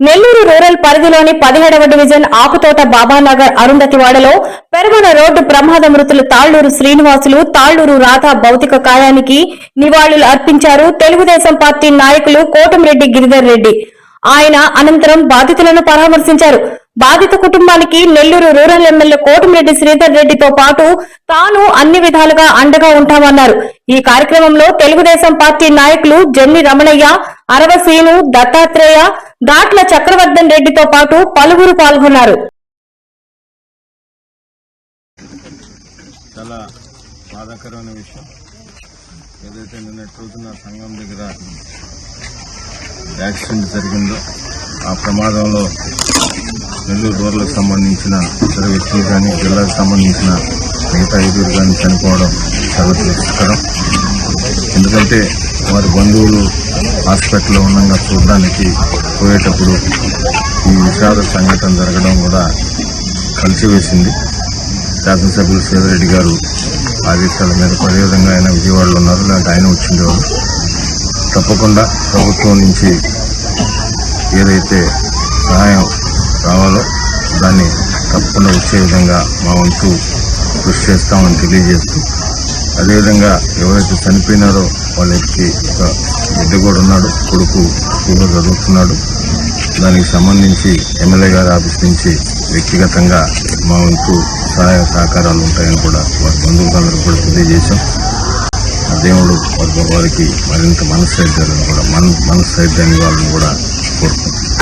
Nellore rural పరిధిలోని పదిహేడవ division Akuthota Babanagar అరుంధతివాడలో పెరుగున రోడ్డు ప్రమాద మృతులు తాళ్ళూరు శ్రీనివాసులు తాళ్ళూరు రాధా భౌతిక కాయానికి నివాళులు అర్పించారు. తెలుగుదేశం పార్టీ నాయకులు కోటమిరెడ్డి గిరిధర్ రెడ్డి. ఆయన అనంతరం బాధితులను పరామర్శించారు. బాధిత కుటుంబానికి నెల్లూరు రూరల్ ఎమ్మెల్యే కోటమిరెడ్డి శ్రీధర్ రెడ్డితో పాటు తాను అన్ని విధాలుగా అండగా ఉంటామన్నారు. ఈ కార్యక్రమంలో తెలుగుదేశం పార్టీ నాయకులు జమ్మి రమణయ్య అరవసీను దత్తాత్రేయ దాట్ల చక్రవర్ధన్ రెడ్డితో పాటు పలువురు పాల్గొన్నారు. చాలా బాధాకరమైన విషయం. ఏదైతే నిన్నటి రోజున సంఘం దగ్గర యాక్సిడెంట్ జరిగిందో ఆ ప్రమాదంలో నెల్లూరు రోడ్లకు సంబంధించిన ఇతర వ్యక్తులు కానీ జిల్లాకు సంబంధించిన మిగతా ఐదుగురు కానీ చనిపోవడం చాలా దుఃఖకరం ఎందుకంటే వారి బంధువులు హాస్పిటల్లో ఉండగా చూడడానికి పోయేటప్పుడు ఈ విషాద సంఘటన జరగడం కూడా కలిసివేసింది. శాసనసభ్యులు సేదరెడ్డి గారు ఆదేశాల మేరకు అదేవిధంగా ఆయన విజయవాడలో ఉన్నారు లేదంటే ఆయన వచ్చిండేవారు తప్పకుండా ప్రభుత్వం నుంచి ఏదైతే సహాయం రావాలో దాన్ని తప్పకుండా వచ్చే విధంగా మా వంతు కృషి చేస్తామని తెలియజేస్తూ అదేవిధంగా ఎవరైతే చనిపోయినారో వాళ్ళకి ఒక బిడ్డ కూడా ఉన్నాడు కొడుకు స్కూల్లో చదువుతున్నాడు. దానికి సంబంధించి ఎమ్మెల్యే గారి ఆఫీస్ నుంచి వ్యక్తిగతంగా మా వంతు సహాయ సహకారాలు ఉంటాయని కూడా వారి బంధువులందరూ కూడా తెలియజేశాం. ఆ దేవుడు వారి వారికి మరింత మనశ్శైద్యాలను కూడా మన మనశ్శైద్యాన్ని వాళ్ళని కూడా కోరుకుంటున్నాం.